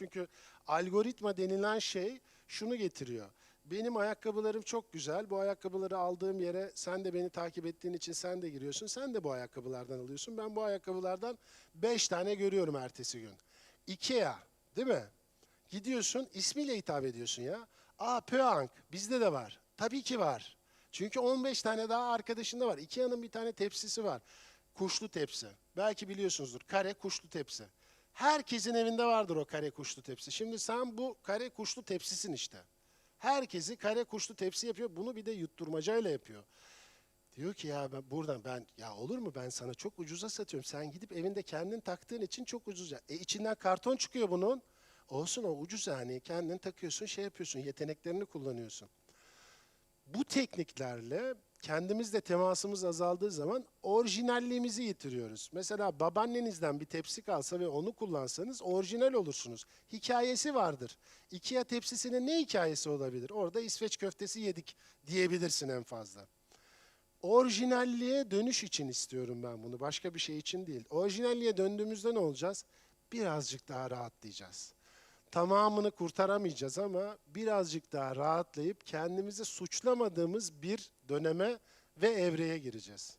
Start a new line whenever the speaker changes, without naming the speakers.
Çünkü algoritma denilen şey şunu getiriyor. Benim ayakkabılarım çok güzel. Bu ayakkabıları aldığım yere sen de beni takip ettiğin için sen de giriyorsun. Sen de bu ayakkabılardan alıyorsun. Ben bu ayakkabılardan 5 tane görüyorum ertesi gün. Ikea değil mi? Gidiyorsun ismiyle hitap ediyorsun ya. Aa Pöank bizde de var. Tabii ki var. Çünkü 15 tane daha arkadaşında var. Ikea'nın bir tane tepsisi var. Kuşlu tepsi. Belki biliyorsunuzdur. Kare kuşlu tepsi. Herkesin evinde vardır o kare kuşlu tepsi. Şimdi sen bu kare kuşlu tepsisin işte. Herkesi kare kuşlu tepsi yapıyor. Bunu bir de yutturmacayla yapıyor. Diyor ki ya ben buradan ben ya olur mu ben sana çok ucuza satıyorum. Sen gidip evinde kendin taktığın için çok ucuz. E içinden karton çıkıyor bunun. Olsun o ucuz yani. Kendin takıyorsun, şey yapıyorsun, yeteneklerini kullanıyorsun. Bu tekniklerle kendimizle temasımız azaldığı zaman orijinalliğimizi yitiriyoruz. Mesela babaannenizden bir tepsi kalsa ve onu kullansanız orijinal olursunuz. Hikayesi vardır. Ikea tepsisinin ne hikayesi olabilir? Orada İsveç köftesi yedik diyebilirsin en fazla. Orijinalliğe dönüş için istiyorum ben bunu. Başka bir şey için değil. Orijinalliğe döndüğümüzde ne olacağız? Birazcık daha rahatlayacağız. Tamamını kurtaramayacağız ama birazcık daha rahatlayıp kendimizi suçlamadığımız bir döneme ve evreye gireceğiz.